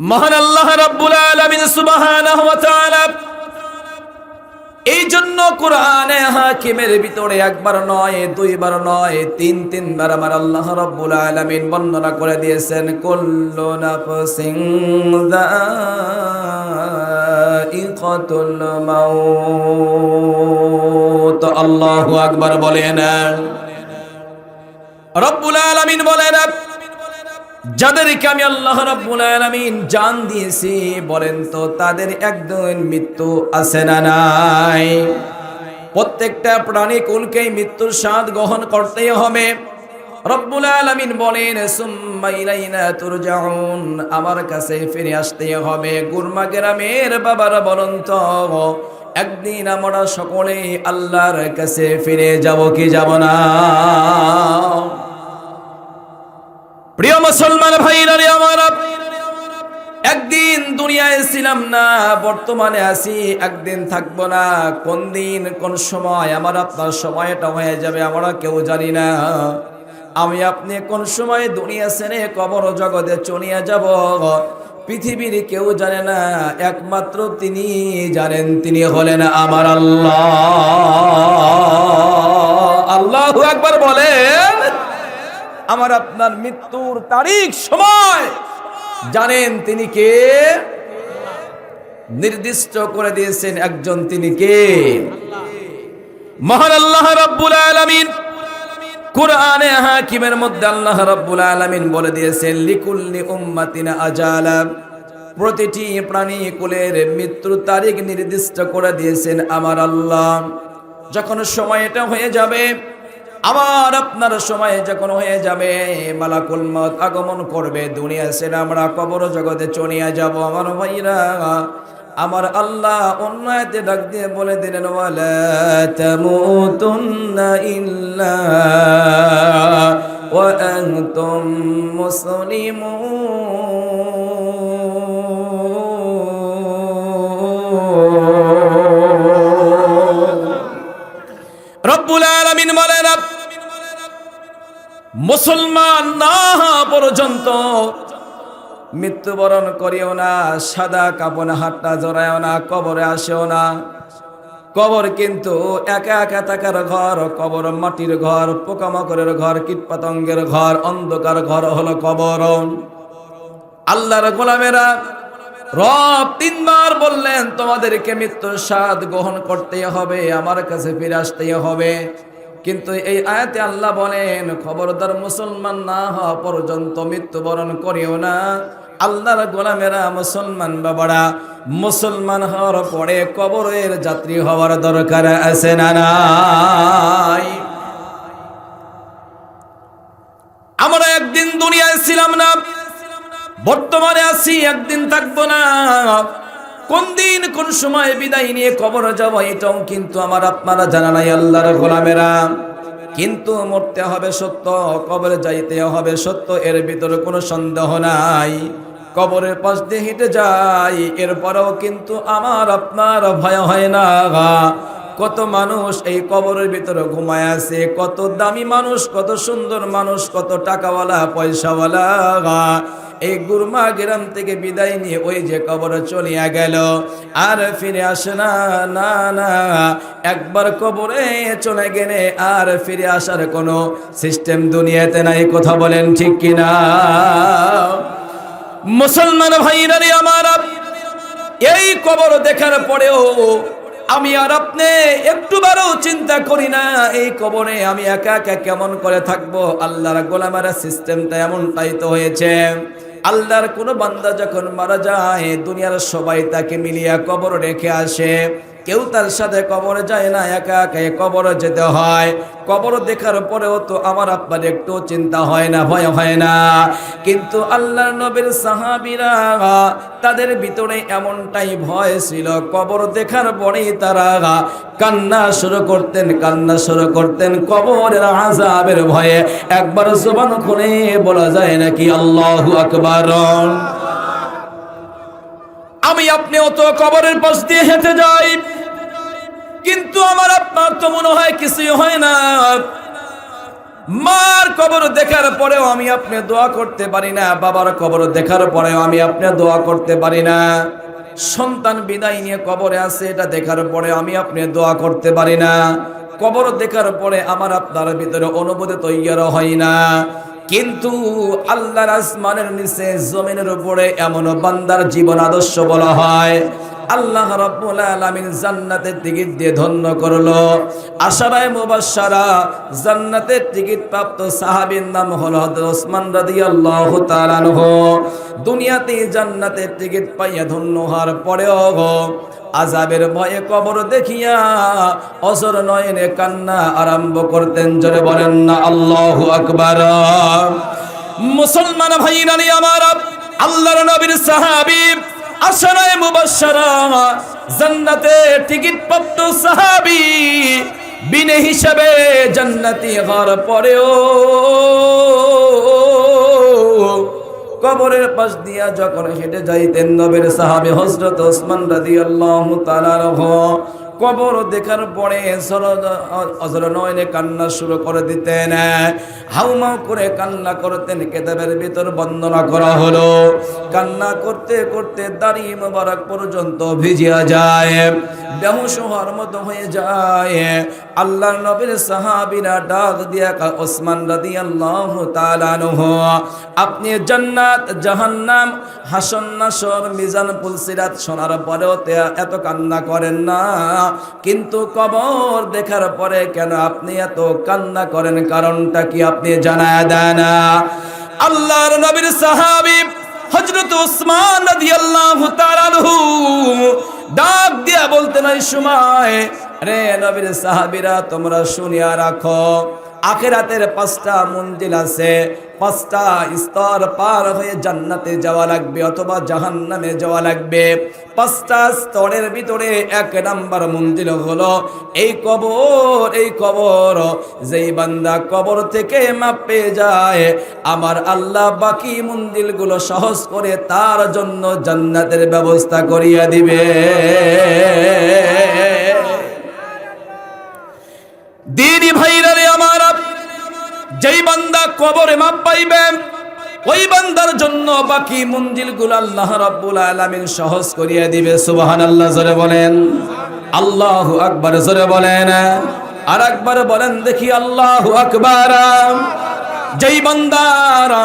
মহান আল্লাহ রাব্বুল আলামিন সুবহানাহু ওয়া তাআলা এই জন্য কোরআনে হাকিমের ভিতরে একবার নয়, দুইবার নয়, তিন, তিনবার আমার আল্লাহ রাব্বুল আলামিন বর্ণনা করে দিয়েছেন, কুল্লু নাফসিন যায়িকাতুল মাউত। আল্লাহু আকবার বলেন। রব্বুল আলামিন বলেন যাদেরকে আমি আল্লাহ রাব্বুল আলামিন জান দিয়েছি, বলেন তো তাদের একদিন মৃত্যু আছে না নাই? প্রত্যেকটা প্রাণী কুলকেই মৃত্যুর স্বাদ গ্রহণ করতেই হবে। রব্বুল আলামিন বলেন, সুম্মা ইলাইনা তুরজাউন আমার কাছে ফিরে আসতে হবে। গুরমা গ্রামের বাবারা বলুন তো, একদিন আমরা সকলে আল্লাহর কাছে ফিরে যাব কি যাব না? প্রিয় মুসলমান ভাইরা রে আমার একদিন দুনিয়ায় ছিলাম না, বর্তমানে আছি, একদিন থাকব না। কোন দিন, কোন সময়, আমার আপনার সময়টা হয়ে যাবে, আমরা কেউ জানি না। আমি আপনি কোন সময় দুনিয়া ছেড়ে কবর জগতে চলিয়া যাব, পৃথিবীর কেউ জানে না, একমাত্র তিনি জানেন, তিনি হলেন আমার আল্লাহ। আল্লাহ একবার বলেন আমার আপনার মৃত্যুর তারিখ, সময়। জানেন তিনি কে? নির্দিষ্ট করে দিয়েছেন একজন তিনি কে? মহান আল্লাহ রাব্বুল আলামিন কোরআনে হাকিমের মধ্যে আল্লাহ রাব্বুল আলামিন বলে দিয়েছেন, লিকুল্লি উম্মাতিনা আজালা। প্রতিটি প্রাণী কুলের মৃত্যুর তারিখ নির্দিষ্ট করে দিয়েছেন আমার আল্লাহ। যখন সময়টা হয়ে যাবে আমার আপনার সময় যখন হয়ে যাবে, মালাকুল মত আগমন করবে, দুনিয়া সেরা আমরা কবর জগতে চলিয়া যাব। আমার ভাইরা, আমার আল্লাহ অন্যায়তে ডাক দিয়ে বলে দিলেন ইল্লা রব্বুল আলামিন বলেন মুসলমান না পর্যন্ত মৃত্যুবরণ করিও না, সাদা কাপড় হাতটা জড়ায়ও না, কবরে আসেও না। কবর কিন্তু একা একা থাকার ঘর, কবর মাটির ঘর, পোকামাকড়ের ঘর, কীটপতঙ্গের ঘর, অন্ধকার ঘর হলো কবর। আল্লাহর গোলামেরা রব তিনবার বললেন, তোমাদেরকে মৃত্যুর স্বাদ গ্রহণ করতে হবে, আমার কাছে ফিরে আসতে হবে। কিন্তু এই আয়াতে আল্লাহ বলেন, খবরদার মুসলমান না হওয়া পর্যন্ত মৃত্যুবরণ করিও না। আল্লাহর গোলামেরা মুসলমান বাবারা, মুসলমান হওয়ার পরে কবরের যাত্রী হওয়ার দরকার আছে না নাই? আমরা একদিন দুনিয়ায় ছিলাম না, বর্তমানে আছি, একদিন থাকব না। কোন দিন, কোন সময় বিদায় নিয়ে কবর যাব, এটাও কিন্তু আমার আপনারা জানা নাই, আল্লাহর গোলামেরা। কিন্তু মরতে হবে সত্য, কবরে যাইতে হবে সত্য, এর ভিতরে কোনো সন্দেহ নাই। কবরের পাশ দিয়ে হেঁটে যাই, এরপরেও কিন্তু আমার আপনার ভয় হয় না কত মানুষ এই কবরের ভিতরে ঘুমায় আছে, কত দামি মানুষ, কত সুন্দর মানুষ, কত টাকাওয়ালা, পয়সাওয়ালা এই গুরমা গ্রাম থেকে বিদায় নিয়ে ওই যে কবর চলিয়া গেল। আর ফিরে আসে না না না। একবার কবরে চলে গেলে আর ফিরে আসার কোনো সিস্টেম দুনিয়াতে নাই, কথা বলেন ঠিক কিনা? মুসলমান ভাইরা আমার এই কবর দেখার পরেও আমি আর আপনি একটুবারও চিন্তা করি না, এই কবরে আমি একা একা কেমন করে থাকব? আল্লাহর গোলামারা সিস্টেমটা এমনটাই তো হয়েছে। আল্লাহর কোনো বান্দা যখন মারা যায় দুনিয়ার সবাই তাকে মিলিয়া কবর রেখে আসে। কেউ তার সাথে কবরে যায় না, একা একা কবরে যেতে হয়। কবর দেখার পরেও তো আমার আপনার একটু চিন্তা হয় না, ভয় হয় না। কিন্তু আল্লাহর নবীর সাহাবিরা তাদের ভিতরে এমনটাই ভয় ছিল। কবর দেখার পরেই তারা কান্না শুরু করতেন, কান্না শুরু করতেন কবরের আজাবের ভয়ে। একবার জবান খুলে বলা যায় নাকি আল্লাহু আকবার। আমি আপনিও তো কবরের পাশ দিয়ে হেঁটে যাই। কিন্তু আমার আপনার তো মনে হয় কিছুই হয় না। মার কবর দেখার পরেও আমি আপনি দোয়া করতে পারি না, বাবার কবর দেখার পরেও আমি আপনি দোয়া করতে পারি না। সন্তান বিদায় নিয়ে কবরে আছে এটা দেখার পরে আমি আপনি দোয়া করতে পারি না। কবর দেখার পরে আমার আপনার ভিতরে অনুভূতি তৈরি হয় না। কিন্তু আল্লাহর আসমানের নিচে জমিনের উপরে এমন বান্দার জীবন আদর্শ বলা হয়। আল্লাহ রাব্বুল আলামিন জান্নাতের টিকিট দিয়ে ধন্য করল। আশারায় মুবাশশারা জান্নাতের টিকিট প্রাপ্ত সাহাবীর নাম হলো হযরত ওসমান রাদিয়াল্লাহু তাআলা আনহু। দুনিয়াতে জান্নাতের টিকিট পাইয়া ধন্য হওয়ার পরেও আজাবের ভয়ে কবর দেখিয়া অসর নয়নে কান্না আরম্ভ করতেন, জোরে বলেন না, আল্লাহু আকবার। মুসলমান ভাইরানি আমার আল্লাহর নবীর সাহাবী আশরায়ে মুবাশশারা, জান্নাতে টিকিট প্রাপ্ত সাহাবি, বিনে হিসাবে জান্নাতি হওয়ার পরেও কবরের পাশ দিয়া যখন হেঁটে যাইতেন নবের সাহাবে হজরত ওসমান রাদিয়াল্লাহু তাআলা কবর দেখার পরে নয়নে কান্না শুরু করে দিতেন। হাউমাউ করে কান্না করতেন, কেতাবের ভিতর বন্দনা করা হলো। কান্না করতে করতে দাড়ি মোবারক পর্যন্ত ভিজিয়া যায়, বেহুশ হওয়ার মতো হয়ে যায়। আল্লাহ নবীর সাহাবীরা ডাক দিয়া ওসমান রাদিয়াল্লাহু তাআলা আনহু, আপনি জান্নাত, জাহান্নাম হাসন নাসর মিজান পুলসিরাত শোনার পরেও এত কান্না করেন না। কিন্তু কবর দেখার পরে কেন আপনি এত কান্না করেন? কারণটা কি আপনি জানায় দেন? আল্লাহর নবীর সাহাবী হযরত ওসমান রাদিয়াল্লাহু তাআলা ডাক দিয়া বলতেন এই সময় রে নবীর সাহাবীরা, তোমরা শুনিয়া রাখো, আখেরাতের পাঁচটা মঞ্জিল আছে পাঁচটা স্তর পার হয়ে জান্নাতে যাওয়া লাগবে অথবা জাহান্নামে যাওয়া লাগবে। পাঁচটা স্তরের ভিতরে এক নাম্বার মঞ্জিল হলো এই কবর এই কবর। যেই বান্দা কবর থেকে মাপ পেয়ে যায়, আমার আল্লাহ বাকি মঞ্জিলগুলো সহজ করে তার জন্য জান্নাতের ব্যবস্থা করিয়া দিবে। দিদি ভাইরা রে আমার যেই বান্দা কবরে মাপ পাইবে, ওই বান্দার জন্য বাকি মঞ্জিলগুলো আল্লাহ রাব্বুল আলামিন সহজ করিয়া দিবে। সুবহানাল্লাহ, জোরে বলেন। আল্লাহু আকবার, জোরে বলেন। আর একবার বলেন, দেখি আল্লাহু আকবার। যেই বান্দারা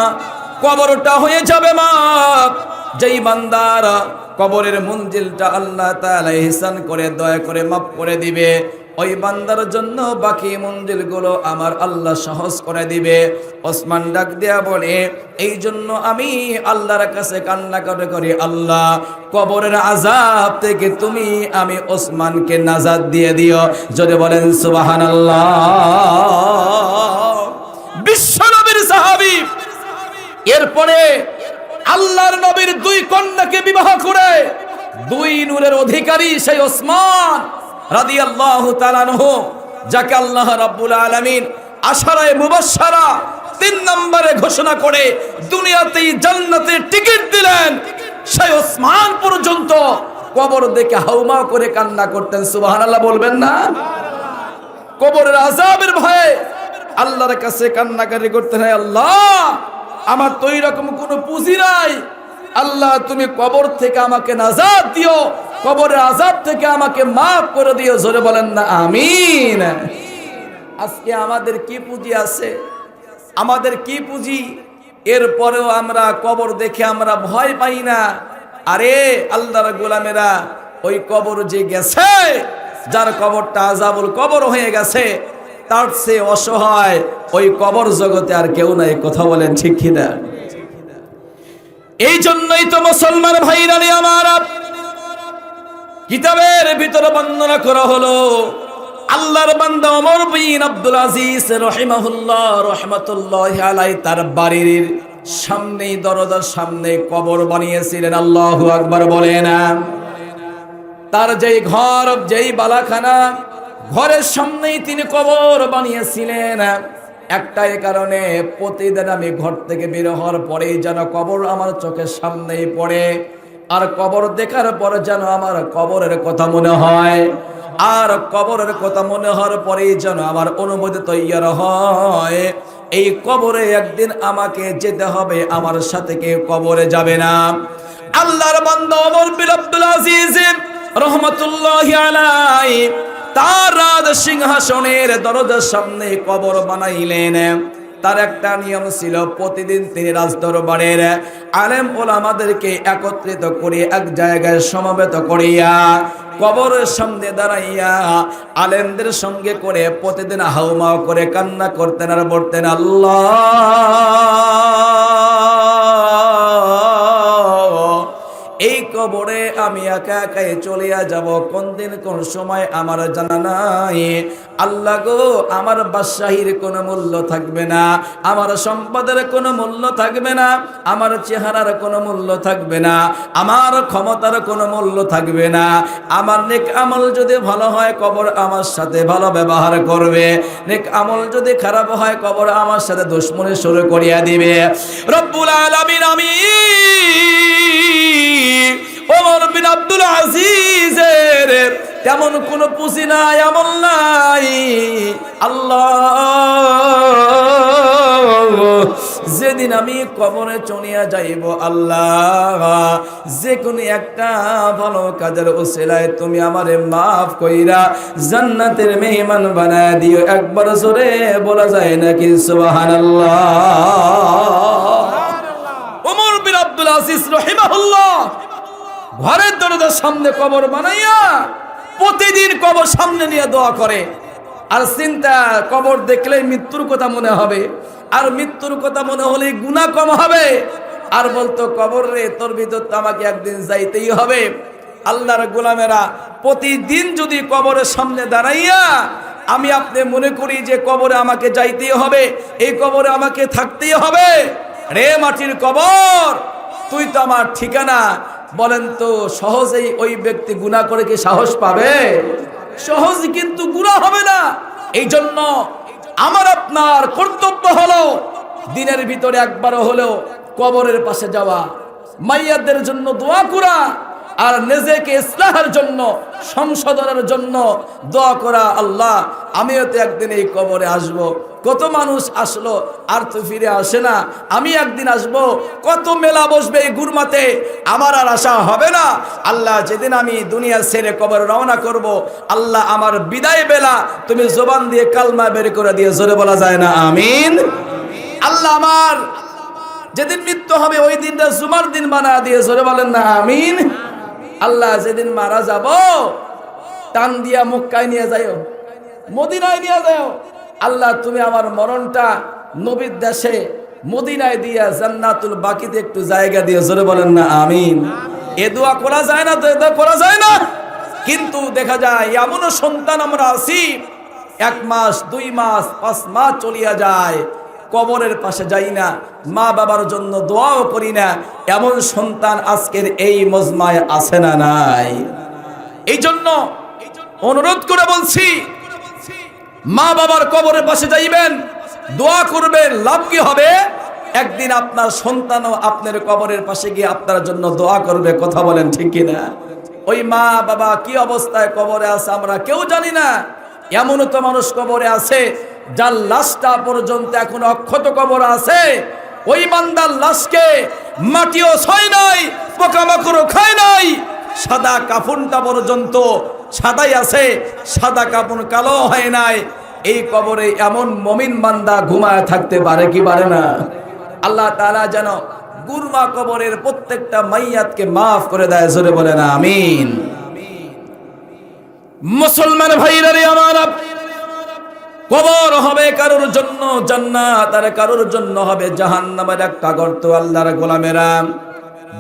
কবরটা হয়ে যাবে মাপ, যেই বান্দারা কবরের মঞ্জিলটা আল্লাহ তাআলা ইহসান করে, দয়া করে মাফ করে দিবে। ওই বান্দার জন্য বাকি মঞ্জিলগুলো আমার আল্লাহ সহজ করে দিবে। ওসমান ডাক দেয়া বলে এই জন্য আমি আল্লাহর কাছে কান্না করে করি আল্লাহ, কবরের আজাব থেকে তুমি, আমি ওসমানকে নাজাদ দিয়ে দিও। যদি বলেন সুবাহান আল্লাহ বিশ্বনবীর সাহাবি, এরপরে আল্লাহর নবীর দুই কন্যাকে বিবাহ করে, দুই নূরের অধিকারী সেই ওসমান রাদিয়াল্লাহু তাআলা আনহু, যাকে আল্লাহ রাব্বুল আলামিন আশারায়ে মুবাশশারা তিন নম্বরে ঘোষণা করে দুনিয়াতেই জান্নাতের টিকিট দিলেন। সেই ওসমান পর্যন্ত কবর দেখে হাউমা করে কান্না করতেন, সুবহানাল্লাহ বলবেন না? কবরের আজাবের ভয়ে আল্লাহর কাছে কান্নাকারি করতে হয় আল্লাহ, আমার তো রকম কোনো পুঁজি নাই। আল্লাহ, তুমি কবর থেকে আমাকে নাজাদ দিও। কবরের আজাব থেকে আমাকে মাফ করে দিও। জোরে বলেন না, আমিন। আজকে আমাদের কি পুঁজি আছে? আমাদের কি পুঁজি? এরপরেও আমরা কবর দেখে আমরা ভয় পাই না। আরে আল্লাহর গোলামেরা ওই কবর যে গেছে, যার কবরটা আজাবুল কবর হয়ে গেছে, তার সে অসহায় ওই কবর জগতে আর কেউ নাই। কথা বলেন ঠিক কিনা? এই জন্যই তো মুসলমান ভাইরা আমার কিতাবের ভিতরে বর্ণনা করা হলো, আল্লাহর বান্দা ওমর বিন আব্দুল আজিজ রহিমাহুল্লাহ রহমাতুল্লাহ আলাই তার বাড়ির সামনেই, দরজার সামনে কবর বানিয়েছিলেন। আল্লাহু আকবার বলেন তার যেই ঘর, যেই বালাখানা, ঘরের সামনেই তিনি কবর বানিয়েছিলেন। একটাই কারণে প্রতিদিন আমি ঘর থেকে বের হওয়ার পরেই যেন কবর আমার চোখের সামনেই পড়ে। আর কবর দেখার পরে যেন আমার কবরের কথা মনে হয়। আর কবরের কথা মনে হওয়ার পরেই যেন আমার অনুভূতি তৈরি হয়। এই কবরে একদিন আমাকে যেতে হবে, আমার সাথে কেউ কবরে যাবে না। আল্লাহর বান্দা ওমর বিন আব্দুল আজিজ রহমতুল্লাহ আলাই তার রাজ সিংহাসনের দরজার সামনে কবর বানাইলেন। তার একটা নিয়ম ছিল, প্রতিদিন তিনি রাজদরবারের আলেম ওলামাদেরকে একত্রিত করে এক জায়গায় সমবেত করিয়া কবরের সামনে দাঁড়াইয়া আলেমদের সঙ্গে করে প্রতিদিন হাউমাও করে কান্না করতেন আর বলতেন, আল্লাহ! কবরে আমি একা একাই চলিয়া যাব। কোন দিন, কোন সময় আমার জানা নাই। আল্লাহ গো, আমার বাদশাহীর কোনো মূল্য থাকবে না। আমার সম্পদের কোনো মূল্য থাকবে না। আমার চেহারার কোনো মূল্য থাকবে না। আমার ক্ষমতার কোনো মূল্য থাকবে না। আমার নেক আমল যদি ভালো হয়, কবর আমার সাথে ভালো ব্যবহার করবে। নেক আমল যদি খারাপ হয়, কবর আমার সাথে দুশ্মনী শুরু করিয়া দিবে। রব্বুল আলামিন আমি ওমর বিন আব্দুল আজিজের। তেমন কোন পুঁজি নাই আমল নাই। আল্লাহ। যেদিন আমি কবরে চলিয়া যাইব আল্লাহ। যে কোনো একটা ভালো কাজের ওসিলায় তুমি আমারে মাফ কইরা জান্নাতের মেহমান বানায় দিও। একবার জোরে বলা যায় নাকি সুবহানাল্লাহ। ওমর বিন আব্দুল আজিজ রহিমাহুল্লাহ। ঘরের দরজার সামনে কবর বানাইয়া প্রতিদিন কবর সামনে নিয়ে দোয়া করে। আর চিন্তা, কবর দেখলে মৃত্যুর কথা মনে হবে। আর মৃত্যুর কথা মনে হলে গুণা কম হবে। আর বলতো, কবর রে, তোর ভিতর তো আমাকে একদিন যাইতেই হবে। আল্লাহর গোলামেরা প্রতিদিন যদি কবরের সামনে দাঁড়াইয়া আমি আপনি মনে করি যে কবরে আমাকে যাইতেই হবে, এই কবরে আমাকে থাকতেই হবে। রে মাটির কবর, তুই তো আমার ঠিকানা বলেন তো, সহজেই ওই ব্যক্তি গুণা করে কি সাহস পাবে? সহজ কিন্তু গুণা হবে না। এই জন্য আমার আপনার কর্তব্য হলো দিনের ভিতরে একবারও হলেও কবরের পাশে যাওয়া, মাইয়াদের জন্য দোয়া করা আর নিজেকে ইসলাহের জন্য, সংশোধনের জন্য দোয়া করা, আল্লাহ, আমিও তো একদিন এই কবরে আসব। কত মানুষ আসলো, আর তো ফিরে আসে না। আমি একদিন আসব, কত মেলা বসবে এই গুরমাতে, আমার আর আশা হবে না। আল্লাহ, যেদিন আমি দুনিয়া ছেড়ে কবর রওনা করব, আল্লাহ আমার বিদায় বেলা তুমি জোবান দিয়ে কালমা বের করে দিয়ে জোরে বলা যায় না, আমিন। আল্লাহ আমার, যেদিন মৃত্যু হবে, ওই দিনটা জুমার দিন বানা দিয়ে জোরে বলেন না, আমিন। আল্লাহ যেদিন মারা যাব, টান দিয়া মক্কায় নিয়ে যাইও, মদিনায় নিয়ে যাও আল্লাহ, তুমি আমার মরণটা নবীর দেশে মদিনায় দিয়া জান্নাতুল বাকিতে একটু জায়গা দিয়ে জোরে বলেন না, আমিন। এ দোয়া করা যায় না, তো এ দোয়া করা যায় না। কিন্তু দেখা যায়, এমনও সন্তান আমরা আছি, এক মাস, দুই মাস, পাঁচ মাস চলিয়া যায়। কবরের পাশে যাই না, মা বাবার জন্য দোয়াও করি না, এমন সন্তান আজকের এই মজমায় আছে না নাই। এই জন্য অনুরোধ করে বলছি, মা বাবার কবরের পাশে যাইবেন, দোয়া করবেন, লাভ কি হবে? একদিন আপনার সন্তানও আপনার কবরের পাশে গিয়ে আপনার জন্য দোয়া করবে, কথা বলেন ঠিক কিনা ওই মা বাবা কি অবস্থায় কবরে আছে আমরা কেউ জানি না, এমনও তো মানুষ কবরে আছে যার লাশটা পর্যন্ত এখন অক্ষত কবর আছে, ওই বান্দার লাশকে মাটিও ছয় নাই, পোকামাকড়ও খায় নাই, সাদা কাফনটা পর্যন্ত সাদাই আছে, সাদা কাপড় কালো হয় নাই, এই কবরে এমন মমিন বান্দা ঘুমায় থাকতে পারে কি পারে না? আল্লাহ তাআলা যেন গুরমা কবরের প্রত্যেকটা মাইয়াতকে মাফ করে দেয়, জোরে বলে না আমিন। মুসলমান ভাইরা রে আমার কবর হবে কারোর জন্য জান্নাত, আর কারোর জন্য হবে জাহান্নামের একটা গর্ত, আল্লাহর গোলামেরা।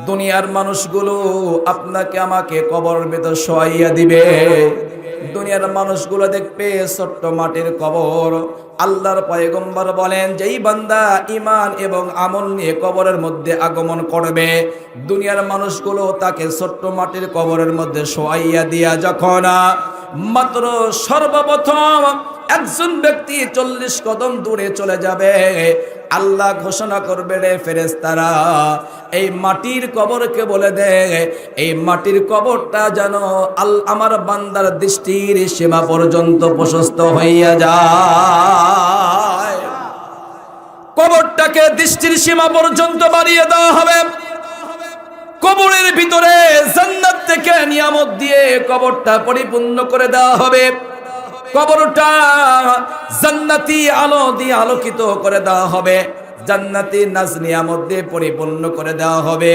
দুনিয়ার মানুষগুলো আপনাকে আমাকে কবর ভেতর শোয়াইয়া দিবে। দুনিয়ার মানুষগুলো দেখবে ছোট্ট মাটির কবর আল্লাহর পয়গম্বর বলেন, যেই বান্দা ইমান এবং আমল নিয়ে কবরের মধ্যে আগমন করবে, দুনিয়ার মানুষগুলো তাকে ছোট্ট মাটির কবরের মধ্যে শোয়াইয়া দিয়া যখন, মাত্র সর্বপ্রথম একজন ব্যক্তি চল্লিশ কদম দূরে চলে যাবে, আল্লাহ ঘোষণা করবে রে ফেরেস্তারা এই মাটির কবরকে বলে দে, এই মাটির কবরটা যেন আল, আমার বান্দার দৃষ্টির সীমা পর্যন্ত প্রশস্ত হইয়া যায়। কবরটাকে দৃষ্টির সীমা পর্যন্ত বাড়িয়ে দেওয়া হবে। কবরের ভিতরে জান্নাত থেকে নিয়ামত দিয়ে কবরটা পরিপূর্ণ করে দেওয়া হবে। কবরটা জান্নাতি আলো দিয়ে আলোকিত করে দেওয়া হবে। জান্নাতি নাজ নিয়ামত দিয়ে পরিপূর্ণ করে দেওয়া হবে।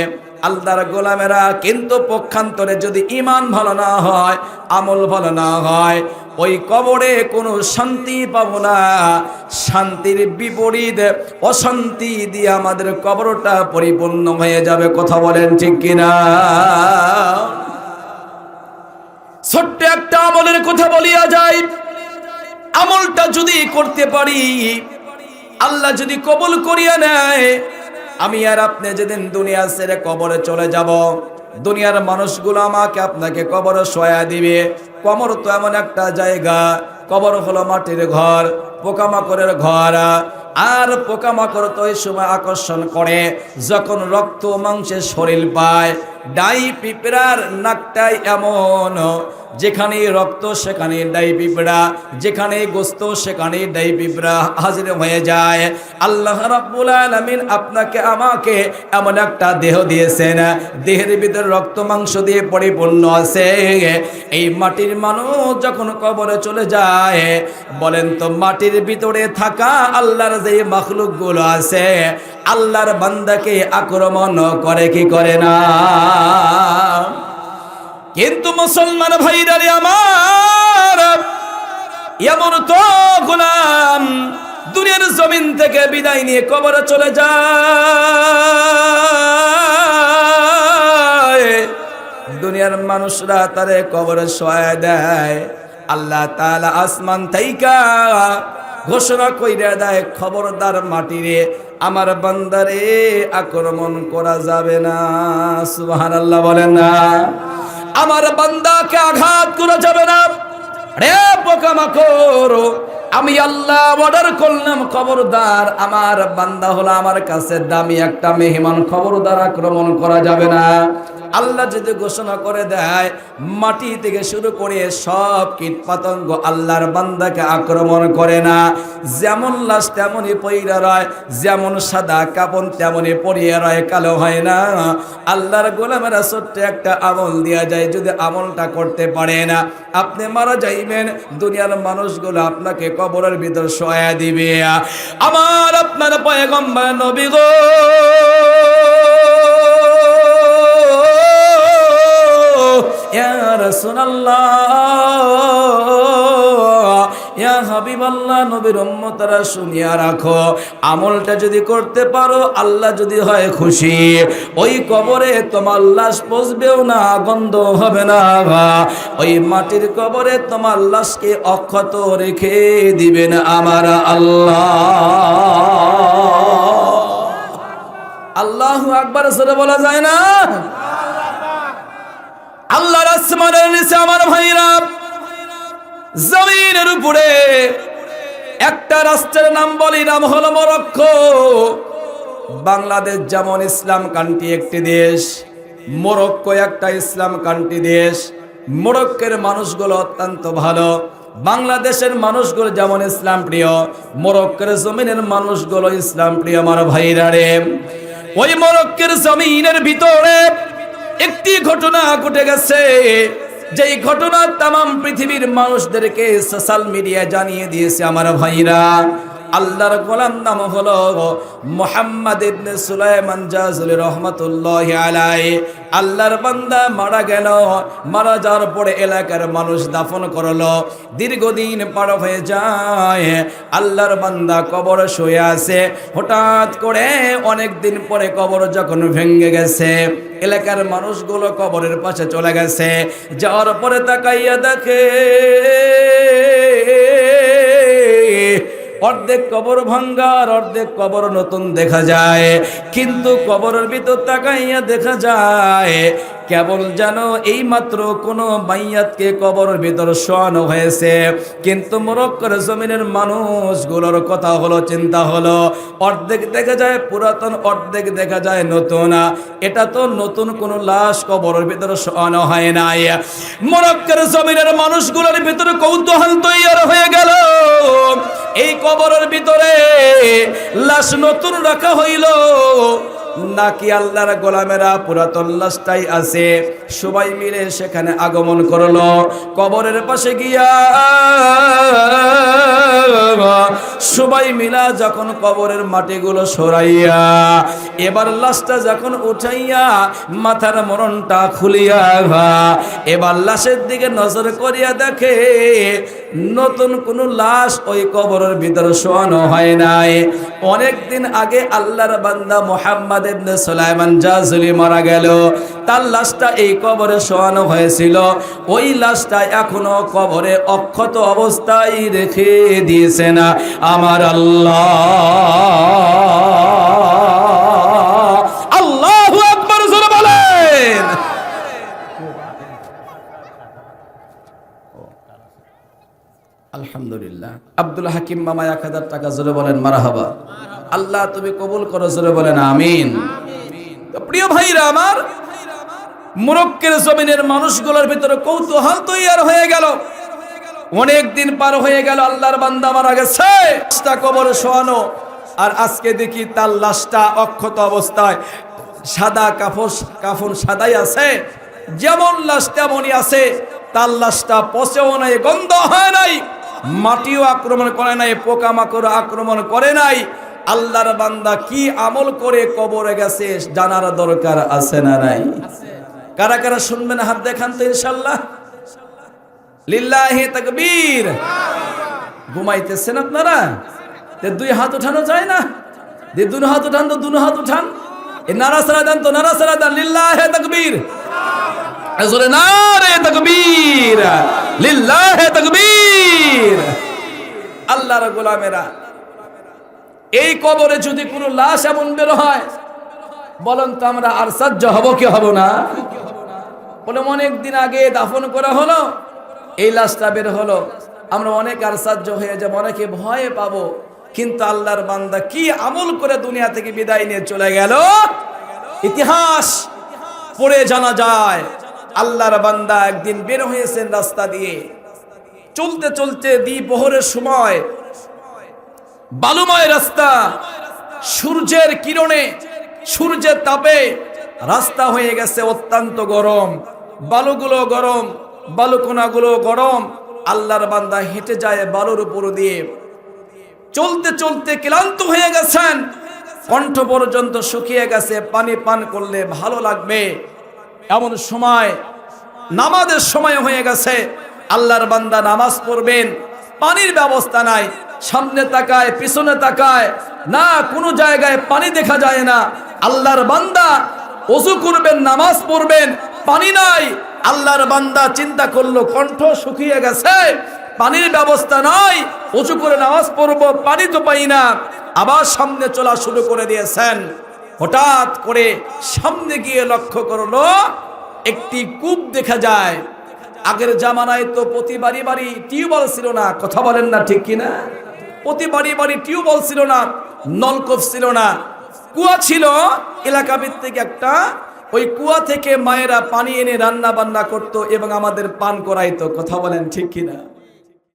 আল্লাহর গোলামেরা কিন্তু পক্ষান্তরে যদি ইমান ভালো না হয়, আমল ভালো না হয়, ওই কবরে কোনো শান্তি পাবো না। শান্তির বিপরীত অশান্তি দিয়ে আমাদের কবরটা পরিপূর্ণ হয়ে যাবে, কথা বলেন ঠিক কিনা? ছোট্ট একটা আমলের কথা বলিয়া যায় আমলটা যদি করতে পারি, আল্লাহ যদি কবুল করিয়া নেয় আমি আর আপনি যেদিন দুনিয়া ছেড়ে কবরে চলে যাব, দুনিয়ার মানুষগুলো আমাকে আপনাকে কবরে সয়া দিবে। কবর তো এমন একটা জায়গা, কবর হলো মাটির ঘর, পোকামাকড়ের ঘর। আর পোকামাকড় তো এই সময় আকর্ষণ করে, যখন রক্ত মাংসের শরীর পায় ডাই পিঁপড়ার নাকটাই এমন, যেখানে রক্ত সেখানে ডাই পিঁপড়া, যেখানে গোস্ত সেখানে ডাই পিঁপড়া। হাজির হয়ে যায়, আল্লাহ রাব্বুল আলামিন আপনাকে, আমাকে এমন একটা দেহ দিয়েছেন, দেহের ভিতরে রক্ত মাংস দিয়ে পরিপূর্ণ আছে। এই মাটির মানুষ যখন কবরে চলে যায়, বলেন তো মাটির ভিতরে থাকা আল্লাহর যে মখলুকগুলো আছে আল্লাহর বান্দাকে আক্রমণ করে কি করে না? কিন্তু মুসলমান ভাইরারে আমার, এমন তো গোলাম, দুনিয়ার জমিন থেকে বিদায় নিয়ে কবরে চলে যায়। দুনিয়ার মানুষরা তারে কবরে সহায় দেয়। আল্লাহ তাআলা আসমান থাইকা ঘোষণা কইরা দেয়, খবরদার মাটিরে আমার বান্দারে আক্রমণ করা যাবে না। সুবহানাল্লাহ বলেন না। আমার বান্দাকে আঘাত করা যাবে না। রে পোকামাকড় আমি আল্লাহ অর্ডার করলাম, খবরদার। আমার বান্দা হলো আমার কাছে দামি একটা মেহমান। খবরদার আক্রমণ করা যাবে না। আল্লাহ যদি ঘোষণা করে দেয়, মাটি থেকে শুরু করে সব কীট পতঙ্গ আল্লাহর বান্দাকে আক্রমণ করে না। যেমন লাশ তেমনই পইরা রয়, যেমন সাদা কাপন তেমনই পরিয়ে রয়, কালো হয় না। আল্লাহর গোলামেরা ছোট্ট একটা আমল দেওয়া যায়, যদি আমলটা করতে পারে না, আপনি মারা যাইবেন। দুনিয়ার মানুষগুলো আপনাকে কবরের ভিতর সয়া দিবে। আমার আপনার পয়গম্বর নবী গো। ইয়া রাসূলুল্লাহ। হাবিবাল্লাহ নবীর উম্মতরা শুনিয়া রাখো, আমলটা যদি করতে পারো, আল্লাহ যদি হয় খুশি। ওই কবরে তোমার লাশ পচবেও না গন্ধ হবে না ওই মাটির কবরে তোমার লাশকে অক্ষত রেখে দিবেন আমার আল্লাহ। আল্লাহু আকবার সরে বলা যায় না? আল্লাহর আসমানের নিচে আমার ভাইরা, জমিনের উপরে একটা রাষ্ট্রের নাম বলি, নাম হলো মরক্কো। বাংলাদেশ যেমন ইসলাম কান্ট্রি একটি দেশ, মরক্কো একটা ইসলাম কান্ট্রি দেশ। মরক্কের মানুষগুলো অত্যন্ত ভালো। বাংলাদেশের মানুষগুলো যেমন ইসলাম প্রিয়, মরক্কের জমিনের মানুষগুলো ইসলাম প্রিয় আমার ভাইরা রে। ওই মরক্কের জমিনের ভিতরে একটি ঘটনা ঘটে গেছে। যেই ঘটনা তাম পৃথিবীর মানুষদেরকে সোশ্যাল মিডিয়া জানিয়ে দিয়েছে আমার ভাইরা। আল্লাহর গোলাম নাম হলো মোহাম্মদ ইবনে সুলাইমান জাজুল রহমতুল্লাহ আলাই আল্লাহর বান্দা মারা গেল, মারা যাওয়ার পরে এলাকার মানুষ দাফন করল, দীর্ঘদিন পার হয়ে যায়। আল্লাহর বান্দা কবর শুয়ে আছে, হঠাৎ করে অনেক দিন পরে কবর যখন ভেঙে গেছে, এলাকার মানুষগুলো কবরের পাশে চলে গেছে, যাওয়ার পরে তাকাইয়া দেখে অর্ধেক কবর ভাঙ্গার অর্ধেক কবর নতুন দেখা যায়। কিন্তু কবরের ভিতর তাকাইয়া দেখা যায় কেবল যেন এই মাত্র কোনো বাইয়াতকে কবরের ভিতর শোয়ানো হয়েছে। কিন্তু মরক্কর জমিনের মানুষগুলোর কথা হলো, চিন্তা হলো, অর্ধেক দেখা যায় পুরাতন, অর্ধেক দেখা যায় নতুন। এটা তো নতুন কোনো লাশ কবরের ভিতরে শোয়ানো হয় নাই। মরক্কর জমিনের মানুষগুলোর ভিতরে কৌতূহল তৈরি হয়ে গেল। এই কবরের ভিতরে লাশ নতুন রাখা হইল। নাকি আল্লাহর গোলামেরা পুরাতন লাস্টাই আছে? সবাই মিলে সেখানে আগমন করল। কবরের পাশে গিয়া সবাই মিলা যখন কবরের মাটিগুলো সরাইয়া, এবার লাশটা যখন উঠাইয়া মাথার মরণটা খুলিয়া এবার লাশের দিকে নজর করিয়া দেখে নতুন কোনো লাশ ওই কবরের ভিতরে শোয়ানো হয় নাই। অনেক দিন আগে আল্লাহর বান্দা মোহাম্মদ ইবনে সুলাইমান জাজুলি মারা গেল। তার লাশটা এই কবরে শোয়ানো হয়েছিল। ওই লাশটা এখনও কবরে অক্ষত অবস্থায় রেখে দিয়েছে না। আমার আল্লাহ। আল্লাহু আলহামদুলিল্লাহ। হাকিম মামা এক হাজার টাকা জোরে বলেন আল্লাহ তুমি কবুল করো, জোরে বলেন, আমিন। প্রিয় ভাইরা আমার মুরক্কের জমিনের মানুষগুলোর ভিতরে কৌতূহল তৈয়ার হয়ে গেল। অনেক দিন পার হয়ে গেল, আল্লাহর বান্দা মারা গেছে। কবরে শোয়ানো, আর আজকে দেখি তার লাশটা অক্ষত অবস্থায়। সাদা কাফন কাফন সাদাই আছে। যেমন লাশ তেমনই আছে। তার লাশটা পচেও নাই, গন্ধ হয় নাই। মাটিও আক্রমণ করে নাই পোকামাকড় আক্রমণ করে নাই। আল্লাহর বান্দা কি আমল করে কবরে গেছে জানার দরকার আছে না নাই? কারা কারা শুনবেন হাত দেখান তো ইনশাল্লাহ লিল্লাহি তাকবীর। ঘুমাইতেছেন আপনারা? দুই হাত উঠানো যায় না? যে দুই হাত উঠান তো দুই হাত উঠান। এ নারা সারা দেন তো নারা সারা দেন। লিল্লাহি তাকবীর। আসলে নারে তাকবীর। লিল্লাহি তাকবীর। আল্লাহর গোলামেরা, এই কবরে যদি কোনো লাশ এমন বের হয় বলেন তো আমরা সাজ্য হব কি হব না? বলে অনেক দিন আগে দাফন করা হলো, এই লাশটা বের হলো। আমরা অনেক সাহায্য হয়ে যাব, অনেকে ভয়ে পাবো। কিন্তু আল্লাহর বান্দা কি আমল করে দুনিয়া থেকে বিদায় নিয়ে চলে গেল? ইতিহাস পড়ে জানা যায়, আল্লাহর বান্দা একদিন বের হয়েছেন রাস্তা দিয়ে। চলতে চলতে দ্বিপহরের সময়, বালুময় রাস্তা, সূর্যের কিরণে সূর্যের তাপে রাস্তা হয়ে গেছে অত্যন্ত গরম। বালুগুলো গরম, বালুকোনাগুলো গরম। আল্লাহর বান্দা হেঁটে যায় বালুর উপর দিয়ে। চলতে চলতে ক্লান্ত হয়ে গেছেন। কণ্ঠ পর্যন্ত শুকিয়ে গেছে, পানি পান করলে ভালো লাগবে। এমন সময়, নামাজের সময় হয়ে গেছে। আল্লাহর বান্দা নামাজ পড়বেন, পানির ব্যবস্থা নাই। সামনে তাকায়, পিছনে তাকায়। না, কোনো জায়গায় পানি দেখা যায় না। আল্লাহর বান্দা অজু করবেন, নামাজ পড়বেন, পানি নাই। আল্লাহর বান্দা চিন্তা করল, কণ্ঠ শুকিয়ে গেছে, পানির ব্যবস্থা নাই উঁচু করে নামাজ পড়ব, পানি তো পাই না। আবার সামনে চলা শুরু করে দিয়েছেন। হঠাৎ করে সামনে গিয়ে লক্ষ্য করল, একটি কূপ দেখা যায়। আগের জামানায় তো প্রতি বাড়ি বাড়ি টিউবওয়েল ছিল না, কথা বলেন না ঠিক কিনা? প্রতি বাড়ি বাড়ি টিউবওয়েল ছিল না, নলকূপ ছিল না। কুয়া ছিল এলাকা ভিত্তিক একটা। ওই কুয়া থেকে মায়েরা পানি এনে রান্না বান্না করতো এবং আমাদের পান করাইতো। কথা বলেন ঠিক কিনা?